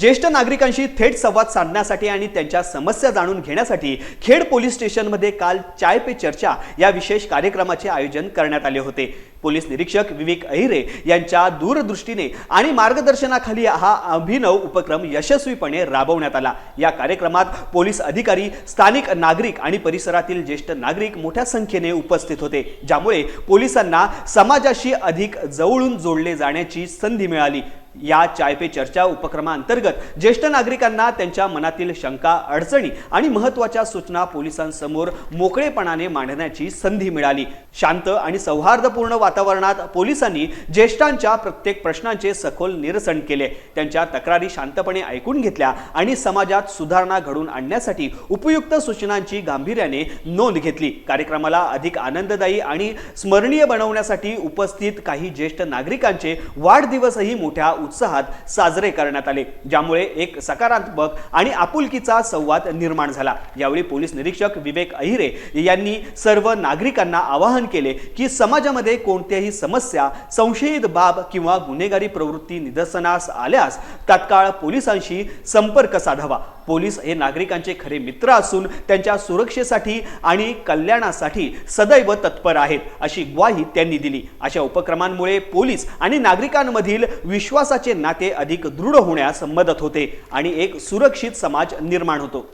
ज्येष्ठ नागरिकांशी थेट संवाद साधण्यासाठी आणि त्यांच्या समस्या जाणून घेण्यासाठी खेड पोलीस स्टेशनमध्ये काल चाय पे चर्चा या विशेष कार्यक्रमाचे आयोजन करण्यात आले होते. पोलीस निरीक्षक विवेक अहिरे यांच्या दूरदृष्टीने आणि मार्गदर्शनाखाली हा अभिनव उपक्रम यशस्वीपणे राबवण्यात आला. या कार्यक्रमात पोलीस अधिकारी स्थानिक नागरिक आणि परिसरातील ज्येष्ठ नागरिक मोठ्या संख्येने उपस्थित होते. ज्यामुळे पोलिसांना समाजाशी अधिक जवळून जोडले जाण्याची संधी मिळाली. या चाय पे चर्चा उपक्रमाअंतर्गत ज्येष्ठ नागरिकांना त्यांच्या मनातील शंका अडचणी आणि महत्त्वाच्या सूचना पोलिसांसमोर मोकळेपणाने मांडण्याची संधी मिळाली. शांत आणि सौहार्दपूर्ण वातावरणात पोलिसांनी ज्येष्ठांच्या प्रत्येक प्रश्नांचे सखोल निरसन केले. त्यांच्या तक्रारी शांतपणे ऐकून घेतल्या आणि समाजात सुधारणा घडून आणण्यासाठी उपयुक्त सूचनांची गांभीर्याने नोंद घेतली. कार्यक्रमाला अधिक आनंददायी आणि स्मरणीय बनवण्यासाठी उपस्थित काही ज्येष्ठ नागरिकांचे वाढदिवसही मोठ्या उत्साहात साजरे करण्यात आले ज्यामुळे एक सकारात्मक आणि आपुलकीचा संवाद निर्माण झाला. यावेळी पोलीस निरीक्षक विवेक अहिरे यांनी सर्व नागरिकांना आवाहन केले की समाजामध्ये कोणत्याही समस्या संशयित बाब किंवा गुन्हेगारी प्रवृत्ती निदर्शनास आल्यास तात्काळ पोलिसांशी संपर्क साधावा. पोलीस हे नागरिकांचे खरे मित्र असून त्यांच्या सुरक्षेसाठी आणि कल्याणासाठी सदैव तत्पर आहेत अशी ग्वाही त्यांनी दिली अशा उपक्रमांमुळे पोलीस आणि नागरिकांमधील विश्वासाचे नाते अधिक दृढ होण्यास मदत होते आणि एक सुरक्षित समाज निर्माण होतो